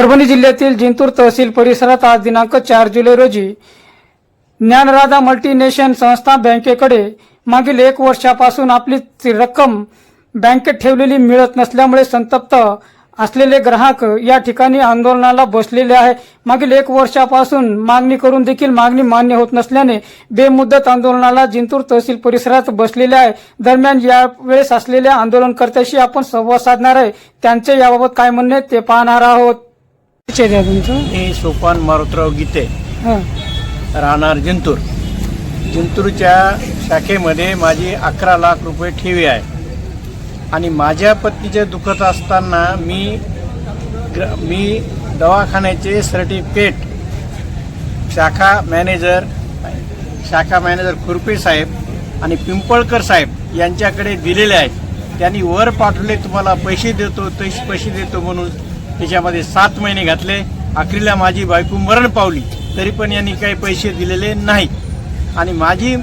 परभणी जिल्ह्यातील जिंतूर तहसील परिसरात आज दिनांक चार जुलै रोजी ज्ञानराधा मल्टीनेशन संस्था बँकेकडे मागील एक वर्षापासून आपली ती रक्कम बँकेत ठेवलेली मिळत नसल्यामुळे संतप्त असलेले ग्राहक या ठिकाणी आंदोलनाला बसलेले आहे. मागील एक वर्षापासून मागणी करून देखील मागणी मान्य होत नसल्याने बेमुदत आंदोलनाला जिंतूर तहसील परिसरात बसलेले आहे. दरम्यान यावेळेस असलेल्या आंदोलनकर्त्याशी आपण संवाद साधणार आहे. त्यांचे याबाबत काय म्हणणे ते पाहणार आहोत. तुमचं? मी सोपान मारुतराव गीते. राहणार जिंतूर. जिंतूरच्या शाखेमध्ये माझी अकरा लाख रुपये ठेवी आहे. आणि माझ्या पत्नीचे दुखत असताना मी ग्र मी दवाखान्याचे सर्टिफिकेट शाखा मॅनेजर शाखा मॅनेजर खुरपे साहेब आणि पिंपळकर साहेब यांच्याकडे दिलेले आहेत. त्यांनी वर पाठवले तुम्हाला पैसे देतो तैसे पैसे देतो म्हणून त्याच्यामध्ये सात महिने घातले. अखेरीला माझी बायको मरण पावली. तरी पण यांनी काही पैसे दिलेले नाही. आणि माझी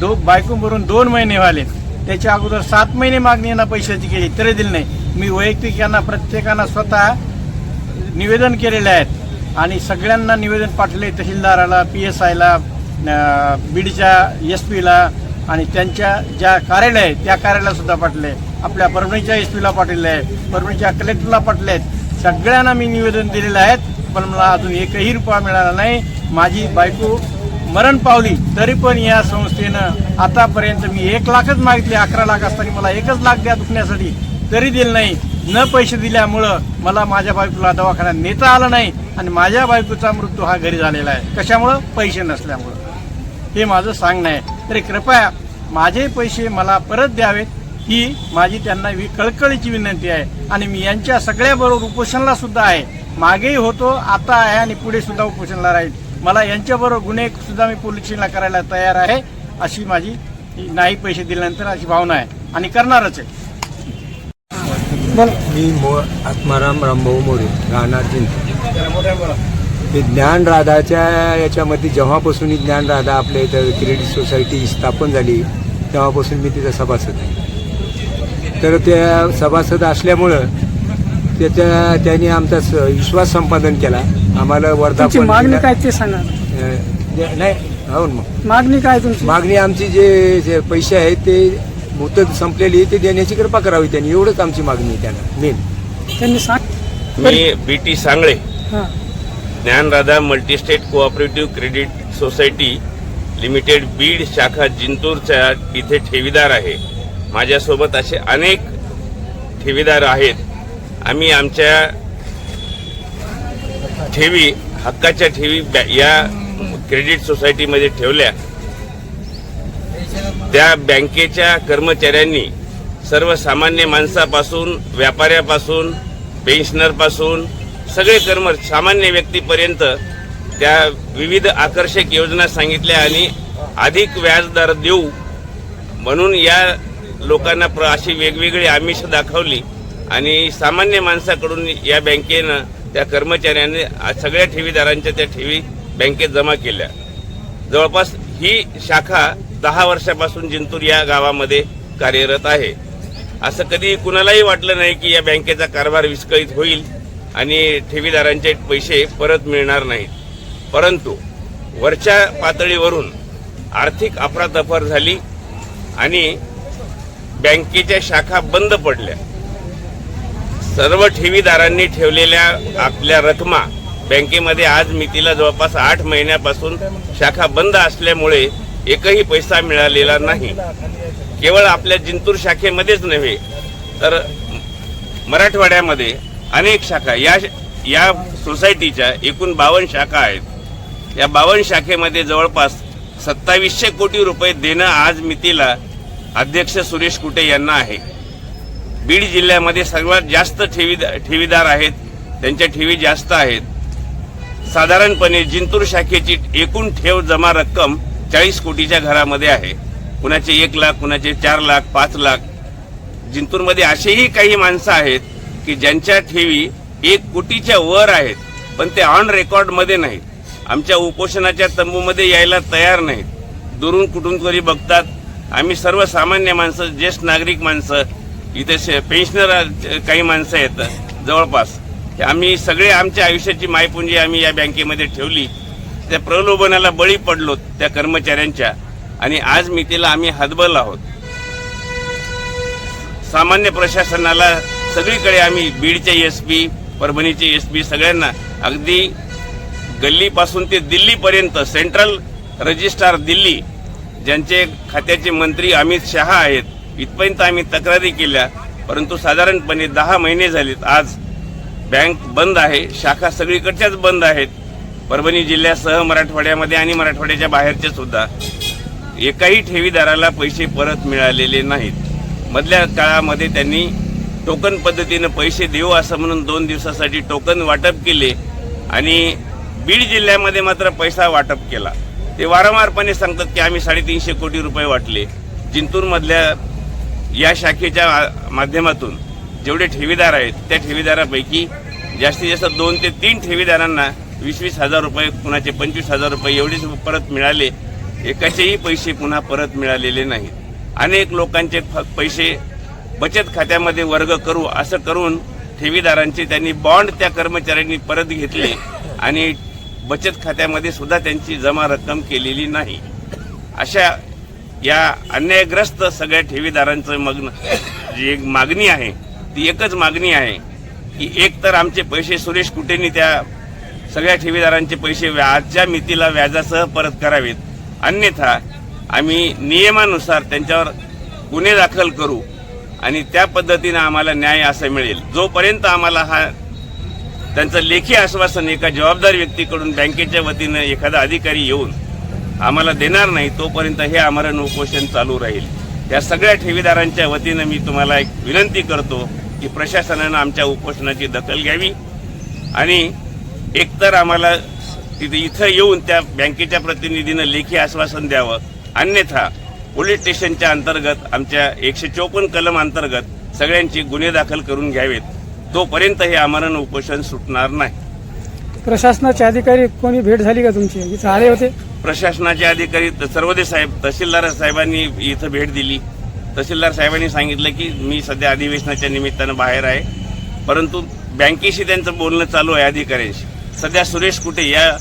दो बायको मरून दोन महिने व्हाले त्याच्या अगोदर सात महिने मागणी यांना पैशाची केली तरी दिली नाही. मी वैयक्तिक यांना प्रत्येकांना स्वतः निवेदन केलेले आहेत. आणि सगळ्यांना निवेदन पाठवले तहसीलदाराला पी एस आयला बीडच्या एस पीला आणि त्यांच्या ज्या कार्यालय आहेत त्या कार्यालयाला सुद्धा आपल्या परभणीच्या एस पीला पाठवले. आहे परभणीच्या कलेक्टरला पाठले आहेत सगळ्यांना मी निवेदन दिलेलं आहेत पण मला अजून एकही रुपया मिळाला नाही. माझी बायको मरण पावली तरी पण या संस्थेनं आतापर्यंत मी एक लाखच मागितले अकरा लाख असताना मला एकच लाख द्या दुखण्यासाठी तरी दिलं नाही. न पैसे दिल्यामुळं मला माझ्या बायकोला दवाखान्यात नेता आलं नाही आणि माझ्या बायकोचा मृत्यू हा घरी झालेला आहे. कशामुळं? पैसे नसल्यामुळं. हे माझं सांगणं आहे. तरी कृपया माझे पैसे मला परत द्यावेत. ही माझी त्यांना कळकळीची विनंती आहे. आणि मी यांच्या सगळ्याबरोबर उपोषणला सुद्धा आहे. मागेही होतो आता आहे आणि पुढे सुद्धा उपोषणला राहील. मला यांच्याबरोबर गुन्हे सुद्धा मी पोलीस करायला तयार आहे. अशी माझी नाही पैसे दिल्यानंतर अशी भावना आहे. आणि करणारच आहे. मी मो आत्माराम रामभाऊ मोरे राहणार ते ज्ञान राधाच्या याच्यामध्ये जेव्हापासून ही ज्ञानराधा आपल्या इथं क्रेडिट सोसायटी स्थापन झाली तेव्हापासून मी तिथं सभासद आहे. तर त्या सभासद असल्यामुळं त्याच्या त्यांनी आमचा विश्वास संपादन केला. आम्हाला तुमची वर्धापन मागणी. काय ते सांगा. अं, नाही हो ना. मग मागणी काय तुमची? मागणी आमची जे जे पैसे आहेत ते मुदत संपलेली आहे ते देण्याची कृपा करावी त्यांनी. एवढंच आमची मागणी आहे त्यांना मेन. त्यांनी सांग. मी बी टी सांगळे हां. Dnyanradha multistate cooperative credit society limited Beed शाखा जिंतूरच्या इथे ठेवीदार आहे. माझ्यासोबत असे अनेक ठेवीदार आहेत. आम्ही आमच्या ठेवी हक्काच्या ठेवी बॅ- या क्रेडिट सोसायटीमध्ये ठेवल्या. त्या बँकेच्या कर्मचाऱ्यांनी सर्वसामान्य माणसापासून व्यापाऱ्यापासून पेन्शनरपासून सगळे कर्म सामान्य व्यक्तीपर्यंत त्या विविध आकर्षक योजना सांगितल्या आणि अधिक व्याजदर देऊ. म्हणून या लोकांना प्र अशी वेगवेगळी आमिष दाखवली आणि सामान्य माणसाकडून या बँकेनं त्या कर्मचाऱ्यांनी सगळ्या ठेवीदारांच्या त्या ठेवी बँकेत जमा केल्या. जवळपास ही शाखा दहा वर्षापासून जिंतूर या गावामध्ये कार्यरत आहे. असं कधी कुणालाही वाटलं नाही की या बँकेचा कारभार विस्कळीत होईल आणि ठेवीदारांचे पैसे परत मिळणार नाहीत. परंतु वरच्या पातळीवरून आर्थिक अफरातफर झाली आणि बँकेच्या शाखा बंद पडल्या. सर्व ठेवीदारांनी ठेवलेल्या आपल्या रकमा बँकेमध्ये आज मितीला जवळपास आठ महिन्यापासून शाखा बंद असल्यामुळे एकही पैसा मिळालेला नाही. केवळ आपल्या जिंतूर शाखेमध्येच नव्हे तर मराठवाड्यामध्ये अनेक शाखा या या सोसायटीच्या एकूण बावन्न शाखा आहेत. या बावन्न शाखेमध्ये जवळपास सत्तावीसशे कोटी रुपये देणं आज मितीला अध्यक्ष सुरेश कुटे यांना आहे. बीड जिल्ह्यामध्ये सर्वात जास्त ठेवी ठेवीदार आहेत. त्यांच्या ठेवी जास्त आहेत. साधारणपणे जिंतूर शाखेची एकूण ठेव जमा रक्कम चाळीस कोटीच्या घरामध्ये आहे. कुणाचे एक लाख कुणाचे चार लाख पाच लाख. जिंतूरमध्ये असेही काही माणसं आहेत की ज्यांच्या ठेवी एक कोटीच्या वर आहेत पण ते ऑन रेकॉर्डमध्ये नाहीत. आमच्या उपोषणाच्या तंबूमध्ये यायला तयार नाहीत. दुरून कुठून तरी बघतात आम्ही सर्वसामान्य माणसं ज्येष्ठ नागरिक माणसं इथे शे- पेन्शनर काही माणसं आहेत जवळपास. आम्ही सगळे आमच्या आयुष्याची मायपुंजी आम्ही या बँकेमध्ये ठेवली. त्या प्रलोभनाला बळी पडलो त्या कर्मचाऱ्यांच्या. आणि आज मितीला आम्ही हतबल आहोत. सामान्य प्रशासनाला सगळीकडे आम्ही बीडचे एस पी परभणीचे एस पी सगळ्यांना अगदी गल्लीपासून ते दिल्लीपर्यंत सेंट्रल रजिस्ट्रार दिल्ली ज्यांचे खात्याचे मंत्री अमित शहा आहेत इथपर्यंत आम्ही तक्रारी केल्या परंतु साधारणपणे दहा महिने झालेत. आज बँक बंद आहे शाखा सगळीकडच्याच बंद आहेत. परभणी जिल्ह्यासह मराठवाड्यामध्ये आणि मराठवाड्याच्या बाहेरचे सुद्धा एकाही ठेवीदाराला पैसे परत मिळालेले नाहीत. मधल्या काळामध्ये त्यांनी टोकन पद्धतीनं पैसे देऊ असं म्हणून दोन दिवसासाठी टोकन वाटप केले आणि बीड जिल्ह्यामध्ये मात्र पैसा वाटप केला. ते वारंवारपणे सांगतात की आम्ही साडेतीनशे कोटी रुपये वाटले. जिंतूरमधल्या या शाखेच्या माध्यमातून जेवढे ठेवीदार आहेत त्या ठेवीदारापैकी जास्तीत जास्त दोन ते तीन ठेवीदारांना वीस वीस हजार रुपये कुणाचे पंचवीस हजार रुपये एवढेच परत मिळाले एकाचेही पैसे पुन्हा परत मिळालेले नाहीत. अनेक लोकांचे पैसे बचत खात्यामध्ये वर्ग करू असं करून ठेवीदारांचे त्यांनी बॉन्ड त्या कर्मचाऱ्यांनी परत घेतले आणि बचत खात्यामध्ये सुद्धा त्यांची जमा रक्कम केलेली नाही. अशा या अन्यायग्रस्त सगळ्या ठेवीदारांचं मग्न जी एक मागणी आहे ती एकच मागणी आहे की एक तर आमचे पैसे सुरेश कुटेंनी त्या सगळ्या ठेवीदारांचे पैसे आजच्या मितीला व्याजासह परत करावेत. अन्यथा आम्ही नियमानुसार त्यांच्यावर गुन्हे दाखल करू आणि त्या पद्धतीनं आम्हाला न्याय असं मिळेल. जोपर्यंत आम्हाला हा त्यांचं लेखी आश्वासन एका जबाबदार व्यक्तीकडून बँकेच्या वतीनं एखादा अधिकारी येऊन आम्हाला देणार नाही तोपर्यंत हे आमरण उपोषण चालू राहील. या सगळ्या ठेवीदारांच्या वतीनं मी तुम्हाला एक विनंती करतो की प्रशासनानं आमच्या उपोषणाची दखल घ्यावी आणि एकतर आम्हाला तिथे इथं येऊन त्या बँकेच्या प्रतिनिधीनं लेखी आश्वासन द्यावं. अन्यथा पोलीस स्टेशनच्या अंतर्गत आमच्या एकशे चोपन्न कलम अंतर्गत सगळ्यांची गुन्हे दाखल करून घ्यावेत. तोपर्यंत हे आमरण उपोषण सुटणार नाही. प्रशासनाचे अधिकारी कोणी भेट झाली का तुमची? इथं आले होते? प्रशासनाचे अधिकारी सर्वोदय साहेब तहसीलदार साहेबांनी इथं भेट दिली. तहसीलदार साहेबांनी सांगितलं की मी सध्या अधिवेशनाच्या निमित्तानं बाहेर आहे. परंतु बँकेशी त्यांचं बोलणं चालू आहे अधिकाऱ्यांशी. सध्या सुरेश कुटे या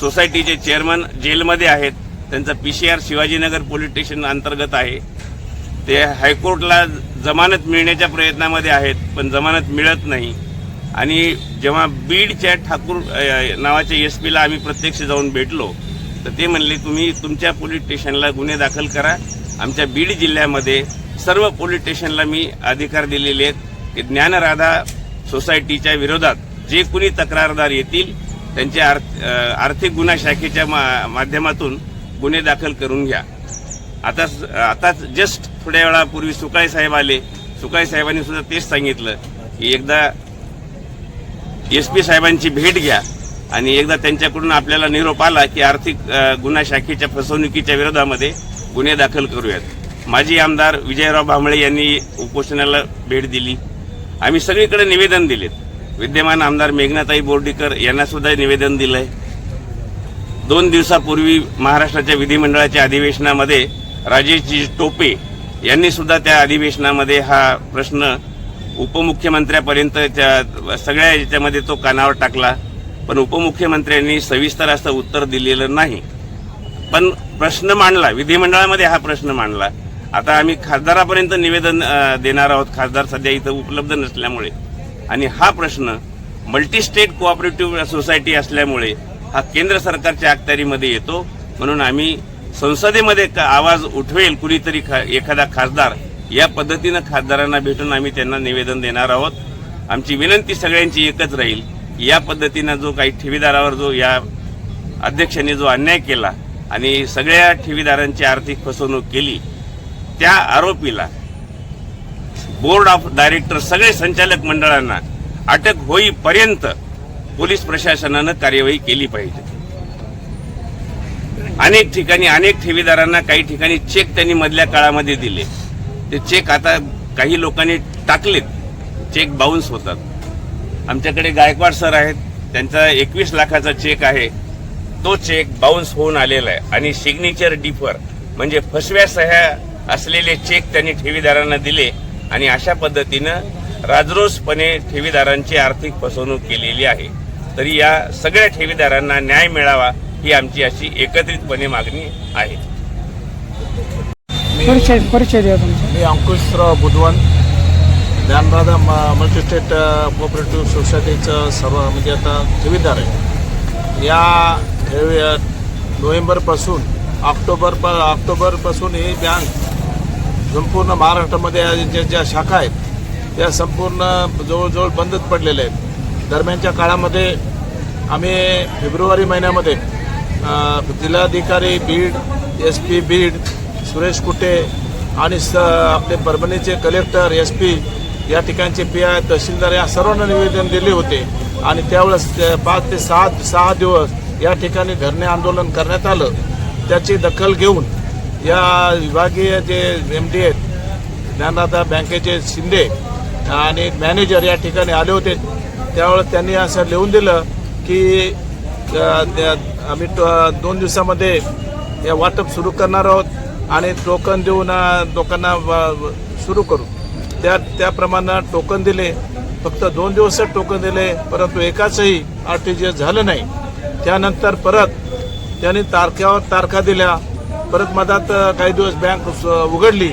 सोसायटीचे चेअरमन जेलमध्ये आहेत. त्यांचं P C R Shivajinagar police station अंतर्गत आहे. ते हायकोर्टला जमानत मिळण्याच्या प्रयत्नामध्ये आहेत पण जमानत मिळत नाही. आणि जेव्हा बीडच्या ठाकूर नावाच्या एस पीला आम्ही प्रत्यक्ष जाऊन भेटलो तर ते म्हणले तुम्ही तुमच्या पोलीस स्टेशनला गुन्हे दाखल करा. आमच्या बीड जिल्ह्यामध्ये सर्व पोलीस स्टेशनला मी अधिकार दिलेले आहेत की ज्ञानराधा सोसायटीच्या विरोधात जे कुणी तक्रारदार येतील त्यांचे आर्थिक गुन्हा शाखेच्या मा माध्यमातून गुन्हे दाखल करून घ्या. आता आताच जस्ट थोड्या वेळापूर्वी सुकाळे साहेब आले. सुकाळे साहेबांनी सुद्धा तेच सांगितलं की एकदा एस पी साहेबांची भेट घ्या आणि एकदा त्यांच्याकडून आपल्याला निरोप आला की आर्थिक गुन्हा शाखेच्या फसवणुकीच्या विरोधामध्ये गुन्हे दाखल करूयात. माजी आमदार विजयराव भांबळे यांनी उपोषणाला भेट दिली. आम्ही सगळीकडे निवेदन दिलेत. विद्यमान आमदार मेघनाताई बोर्डीकर यांना सुद्धा निवेदन दिलंय. दोन दिवसापूर्वी महाराष्ट्राच्या विधिमंडळाच्या अधिवेशनामध्ये राजेशजी टोपे यांनी सुद्धा त्या अधिवेशनामध्ये हा प्रश्न उपमुख्यमंत्र्यापर्यंत त्या सगळ्या याच्यामध्ये तो कानावर टाकला. पण उपमुख्यमंत्र्यांनी सविस्तर असं उत्तर दिलेलं नाही. पण प्रश्न मांडला. विधिमंडळामध्ये हा प्रश्न मांडला. आता आम्ही खासदारापर्यंत निवेदन देणार आहोत. खासदार सध्या इथं उपलब्ध नसल्यामुळे. आणि हा प्रश्न मल्टी स्टेट कोऑपरेटिव्ह सोसायटी असल्यामुळे हा केंद्र सरकारच्या अखत्यारीमध्ये येतो. म्हणून आम्ही संसदेमध्ये का- आवाज उठवेल कुणीतरी खा एखादा खासदार या पद्धतीनं खासदारांना भेटून आम्ही त्यांना निवेदन देणार आहोत. आमची विनंती सगळ्यांची एकच राहील या पद्धतीनं जो काही ठेवीदारावर जो या अध्यक्षांनी जो अन्याय केला आणि सगळ्या ठेवीदारांची आर्थिक फसवणूक केली त्या आरोपीला बोर्ड ऑफ डायरेक्टर सगळे संचालक मंडळांना अटक होईपर्यंत पोलीस प्रशासनानं कार्यवाही केली पाहिजे. अनेक ठिकाणी अनेक ठेवीदारांना काही ठिकाणी चेक त्यांनी मधल्या काळामध्ये दिले. ते चेक आता काही लोकांनी टाकलेत. चेक बाउन्स होतात. आमच्याकडे गायकवाड सर आहेत. त्यांचा एकवीस लाखाचा चेक आहे. तो चेक बाउन्स होऊन आलेला आहे. आणि सिग्नेचर डिफर म्हणजे फसव्या सह्या असलेले चेक त्यांनी ठेवीदारांना दिले. आणि अशा पद्धतीनं राजरोसपणे ठेवीदारांची आर्थिक फसवणूक केलेली आहे. तरी या सगळ्या ठेवीदारांना न्याय मिळावा ही आमची अशी एकत्रितपणे मागणी आहे. परिचय परिचय द्या तुमचा. मी अंकुशराव बुधवन. ज्ञानराधा म- मल्टीस्टेट कोऑपरेटिव्ह सोसायटीचं सर्व म्हणजे आता ठेवीदार आहे. या नोव्हेंबरपासून ऑक्टोबर प ऑक्टोबरपासून ही बँक संपूर्ण महाराष्ट्रामध्ये ज्या ज्या शाखा आहेत त्या संपूर्ण जवळजवळ बंदच पडलेल्या आहेत. दरम्यानच्या काळामध्ये आम्ही फेब्रुवारी महिन्यामध्ये जिल्हाधिकारी बीड एस पी बीड सुरेश कुटे आणि स आपले परभणीचे कलेक्टर एस पी या ठिकाणचे पी आय तहसीलदार या सर्वांना निवेदन दिले होते. आणि त्यावेळेस पाच ते सहा सहा दिवस या ठिकाणी धरणे आंदोलन करण्यात आलं. त्याची दखल घेऊन या विभागीय जे एम डी आहेत ज्ञानदाता बँकेचे शिंदे आणि मॅनेजर या ठिकाणी आले होते. त्यावेळेस त्यांनी असं लिहून दिलं की त्या- आम्ही टो दोन दिवसामध्ये या वाटप सुरू करणार आहोत आणि टोकन देऊन लोकांना सुरू करू. त्या त्याप्रमाणे टोकन दिले फक्त दोन दिवसच टोकन दिले परंतु एकाचही आर टी जी एस झालं नाही. त्यानंतर परत त्यांनी तारख्यावर तारखा दिल्या. परत मधात काही दिवस बँक उघडली.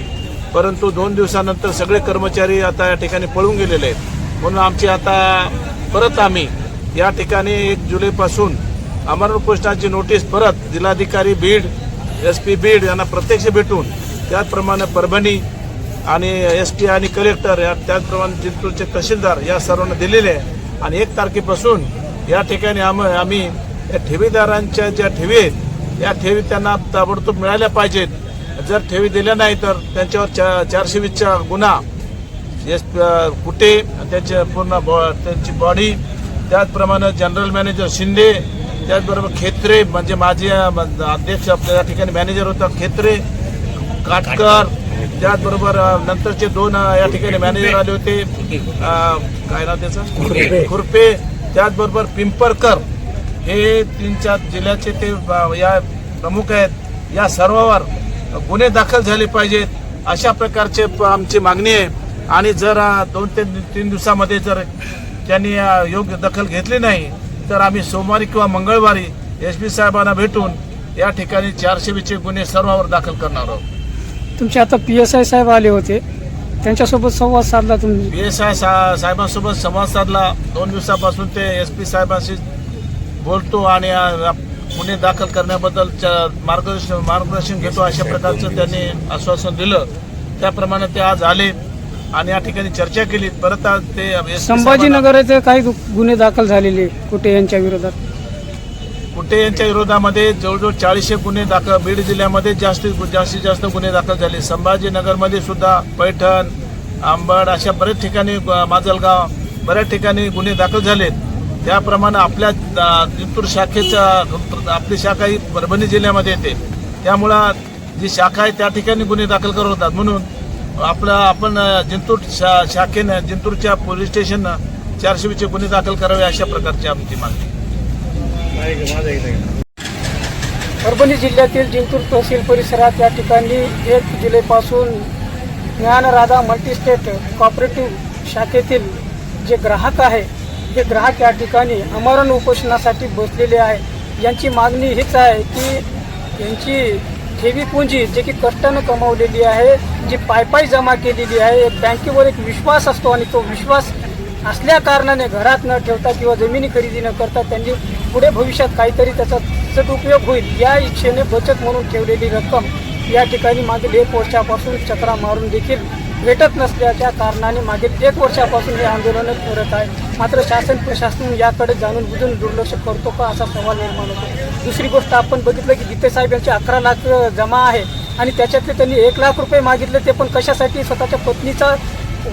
परंतु दोन दिवसानंतर सगळे कर्मचारी आता या ठिकाणी पळून गेलेले आहेत. म्हणून आमची आता परत आम्ही या ठिकाणी एक जुलैपासून अमरण उपोषणाची नोटीस परत जिल्हाधिकारी बीड एस पी बीड यांना प्रत्यक्ष भेटून त्याचप्रमाणे परभणी आणि एस टी आणि कलेक्टर या त्याचप्रमाणे जिंतूरचे तहसीलदार या सर्वांना दिलेले आहे. आणि एक तारखेपासून या ठिकाणी आम आम्ही या ठेवीदारांच्या ज्या ठेवी आहेत या ठेवी त्यांना ताबडतोब मिळाल्या पाहिजेत. जर ठेवी दिल्या नाही तर त्यांच्यावर चा चारशे वीसचा गुन्हा एस कुठे त्याच्या पूर्ण बॉ त्यांची बॉडी त्याचप्रमाणे जनरल मॅनेजर शिंदे त्याचबरोबर खेत्रे म्हणजे माझे अध्यक्ष आपल्या या ठिकाणी मॅनेजर होता खेत्रे काटकर त्याचबरोबर नंतरचे दोन या ठिकाणी मॅनेजर आले होते काय नाव त्याचं? खुरपे. त्याचबरोबर पिंपरकर. हे तीन चार जिल्ह्याचे ते या प्रमुख आहेत. या सर्वावर गुन्हे दाखल झाले पाहिजेत अशा प्रकारचे आमची मागणी आहे. आणि जर दोन ते तीन दिवसामध्ये जर त्यांनी योग्य दखल घेतली नाही तर आम्ही सोमवारी किंवा मंगळवारी एस पी साहेबांना भेटून या ठिकाणी चारशे वीसचे गुन्हे सर्वावर दाखल करणार आहोत. तुमचे आता पी एस आय साहेब आले होते. त्यांच्यासोबत संवाद साधला तुम्ही. पी एस आय साहेबांसोबत संवाद साधला. दोन दिवसापासून ते एस पी साहेबांशी बोलतो आणि गुन्हे दाखल करण्याबद्दल मार्गदर्शन मार्गदर्शन घेतो अशा प्रकारचं त्यांनी आश्वासन दिलं. त्याप्रमाणे ते आज आले. आणि या ठिकाणी चर्चा केली. परत आज ते SP साहेबांना- संभाजीनगर येथे काही गुन्हे दाखल झालेले कुठे यांच्या विरोधात? कुटे यांच्या विरोधामध्ये जवळजवळ चाळीसशे गुन्हे दाखल बीड जिल्ह्यामध्ये जास्तीत जास्तीत जास्त गुन्हे दाखल झाले. संभाजीनगरमध्ये सुद्धा पैठण आंबड अशा बरेच ठिकाणी माजलगाव बऱ्याच ठिकाणी गुन्हे दाखल झालेत. त्याप्रमाणे आपल्या जिंतूर शाखेच्या आपली शाखा ही परभणी जिल्ह्यामध्ये येते. त्यामुळं जी शाखा आहे त्या ठिकाणी गुन्हे दाखल करत होतात. म्हणून आपलं आपण जिंतूर शा शाखेनं जिंतूरच्या पोलीस स्टेशननं चारशे वीसचे गुन्हे दाखल करावे अशा प्रकारची आमची मागणी. परभणी जिल्ह्यातील जिंतूर तहसील परिसरात या ठिकाणी एक जुलैपासून ज्ञानराधा मल्टीस्टेट कॉपरेटिव्ह शाखेतील जे ग्राहक आहे हे ग्राहक या ठिकाणी अमरण उपोषणासाठी बसलेले आहे यांची मागणी हीच आहे की यांची ठेवी पुंजी जे की कष्टानं कमावलेली आहे जी पायपाय जमा केलेली आहे एक बँकेवर एक विश्वास असतो आणि तो विश्वास असल्या कारणाने घरात न ठेवता किंवा जमिनी खरेदी न करता त्यांनी पुढे भविष्यात काहीतरी त्याचा सदुपयोग होईल या इच्छेने बचत म्हणून ठेवलेली रक्कम या ठिकाणी मागील एक वर्षापासून चक्रा मारून देखील भेटत नसल्याच्या कारणाने मागील एक वर्षापासून हे आंदोलन करत आहे मात्र शासन प्रशासन याकडे जाणून बुजून दुर्लक्ष करतो का असा सवाल निर्माण होतो. दुसरी गोष्ट आपण बघितलं की गीते साहेब यांचे अकरा लाख जमा आहे आणि त्याच्यातले त्यांनी एक लाख रुपये मागितले ते पण कशासाठी? स्वतःच्या पत्नीचा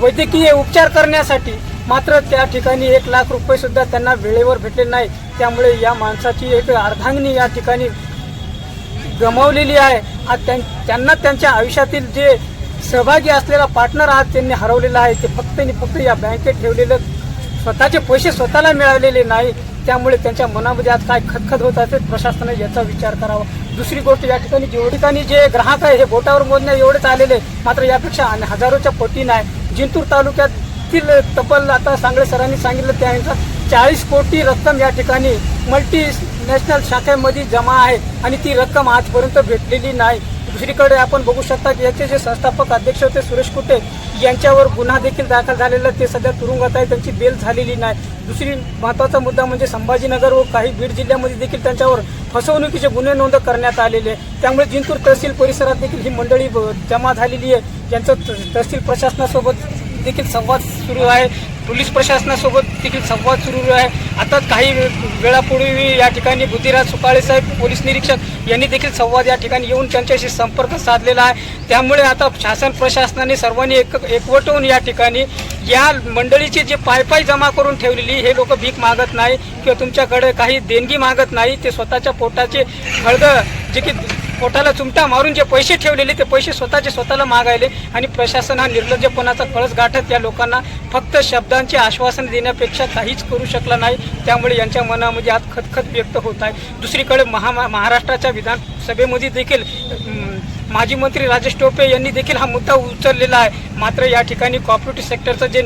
वैद्यकीय उपचार करण्यासाठी. मात्र त्या ठिकाणी एक लाख रुपये सुद्धा त्यांना वेळेवर भेटले नाही. त्यामुळे या माणसाची एक अर्धांगणी या ठिकाणी गमावलेली आहे. आज त्यां- त्यांना त्यांच्या आयुष्यातील जे सहभागी असलेला पार्टनर आज त्यांनी हरवलेला आहे. ते फक्त आणि फक्त या बँकेत ठेवलेलं स्वतःचे पैसे स्वतःला मिळालेले नाही त्यामुळे त्यांच्या मनामध्ये आज काय खतखत होत असेल प्रशासनाने याचा विचार करावा. दुसरी गोष्ट या ठिकाणी जेवढी ठिकाणी जे ग्राहक आहे हे बोटावर मोजण्या एवढेच आलेले मात्र यापेक्षा आणि हजारोच्या पटीने आहे जिंतूर तालुक्यातील तब्बल आता सांगळे सरांनी सांगितलं त्यानुसार चाळीस कोटी रक्कम या ठिकाणी मल्टी नॅशनल शाखेमध्ये जमा आहे आणि ती रक्कम आजपर्यंत भेटलेली नाही. दुसरीकडे आपण बघू शकता की याचे जे संस्थापक अध्यक्ष होते सुरेश कुटे यांच्यावर गुन्हा देखील दाखल झालेला ते सध्या तुरुंगात आहे. त्यांची बेल झालेली नाही. दुसरी महत्त्वाचा मुद्दा म्हणजे संभाजीनगर व काही बीड जिल्ह्यामध्ये देखील त्यांच्यावर फसवणुकीचे गुन्हे नोंद करण्यात आलेले आहे त्यामुळे जिंतूर तहसील परिसरात देखील ही मंडळी जमा झालेली आहे. ज्यांचं त- तहसील प्रशासनासोबत देखील संवाद सुरू आहे. पोलीस प्रशासनासोबत देखील संवाद सुरू आहे. आता काही वेळापूर्वी या ठिकाणी बुद्धिराज सुकाळे साहेब पोलीस निरीक्षक यांनी देखील संवाद या ठिकाणी येऊन त्यांच्याशी संपर्क साधलेला आहे. त्यामुळे आता शासन प्रशासनाने सर्वांनी एक एकवट होऊन या ठिकाणी या मंडळीची जी पायपाय जमा करून ठेवलेली हे लोक भीक मागत नाही किंवा तुमच्याकडे काही देणगी मागत नाही ते स्वतःच्या पोटाचे खळग जे की पोटाला चुमटा मारून जे पैसे ठेवलेले ते पैसे स्वतःचे स्वतःला मागायले आणि प्रशासन हा निर्लज्जपणाचा कळस गाठत या लोकांना फक्त शब्दांचे आश्वासन देण्यापेक्षा काहीच करू शकला नाही. त्यामुळे यांच्या मनामध्ये आज खतखत व्यक्त होत आहे. दुसरीकडे महा महाराष्ट्राच्या विधानसभेमध्ये देखील माजी मंत्री राजेश टोपे यांनी देखील हा मुद्दा उचललेला आहे. मात्र या ठिकाणी कॉपरेटिव्ह सेक्टरचं जे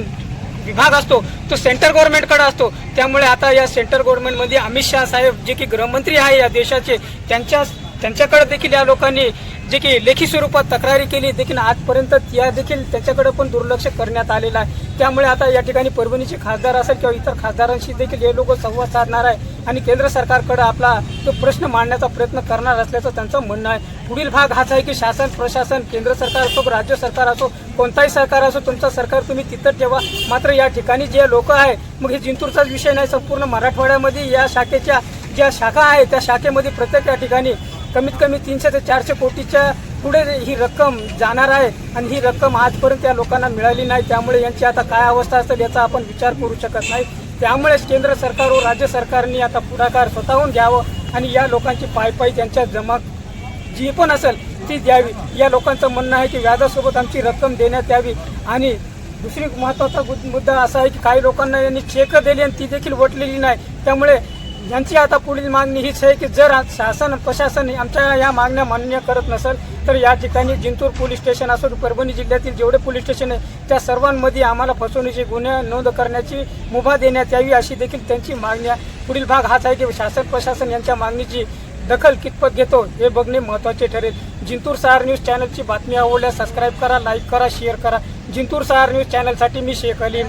विभाग असतो तो सेंटर गव्हर्नमेंटकडे असतो. त्यामुळे आता या सेंटर गव्हर्नमेंटमध्ये अमित शहा साहेब जे की गृहमंत्री आहे या देशाचे त्यांच्या त्यांच्याकडे देखील या लोकांनी जे की लेखी स्वरूपात तक्रारी केली. देखील आजपर्यंत या देखील त्याच्याकडे पण दुर्लक्ष करण्यात आलेलं आहे. त्यामुळे आता या ठिकाणी परभणीचे खासदार असेल किंवा इतर खासदारांशी देखील हे लोक संवाद साधणार आहे आणि केंद्र सरकारकडे आपला तो प्रश्न मांडण्याचा प्रयत्न करणार असल्याचं त्यांचं म्हणणं आहे. पुढील भाग हाच आहे की शासन प्रशासन केंद्र सरकार असो राज्य सरकार असो कोणताही सरकार असो तुमचं सरकार तुम्ही तिथं ठेवा. मात्र या ठिकाणी जे लोक आहे मग हे जिंतूरचाच विषय नाही संपूर्ण मराठवाड्यामध्ये या शाखेच्या ज्या शाखा आहे त्या शाखेमध्ये प्रत्येक या ठिकाणी कमीत कमी तीनशे ते चारशे कोटीच्या पुढे ही रक्कम जाणार आहे आणि ही रक्कम आजपर्यंत या लोकांना मिळाली नाही. त्यामुळे यांची आता काय अवस्था असेल याचा आपण विचार करू शकत नाही. त्यामुळेच केंद्र सरकार व राज्य सरकारने आता पुढाकार स्वतःहून घ्यावं आणि या लोकांची पायपाई त्यांच्या जमा जी पण असेल ती द्यावी. या लोकांचं म्हणणं आहे की व्याजासोबत आमची रक्कम देण्यात यावी. आणि दुसरी महत्त्वाचा मुद्दा असा आहे की काही लोकांना यांनी चेक दिली आणि ती देखील वटलेली नाही. त्यामुळे यांची आता पुढील मागणी हीच आहे की जर आज शासन प्रशासन आमच्या या मागण्या मान्य करत नसेल तर या ठिकाणी जिंतूर पोलीस स्टेशन असो परभणी जिल्ह्यातील जेवढे पोलीस स्टेशन आहे त्या सर्वांमध्ये आम्हाला फसवणुकीचे गुन्हे नोंद करण्याची मुभा देण्यात यावी अशी देखील त्यांची मागणी आहे. पुढील भाग हाच आहे की शासन प्रशासन यांच्या मागणीची दखल कितपत घेतो हे बघणे महत्त्वाचे ठरेल. जिंतूर सहार न्यूज चॅनलची बातमी आवडल्यास सबस्क्राईब करा लाईक करा शेअर करा. जिंतूर सहार न्यूज चॅनलसाठी मी शेख अलीम.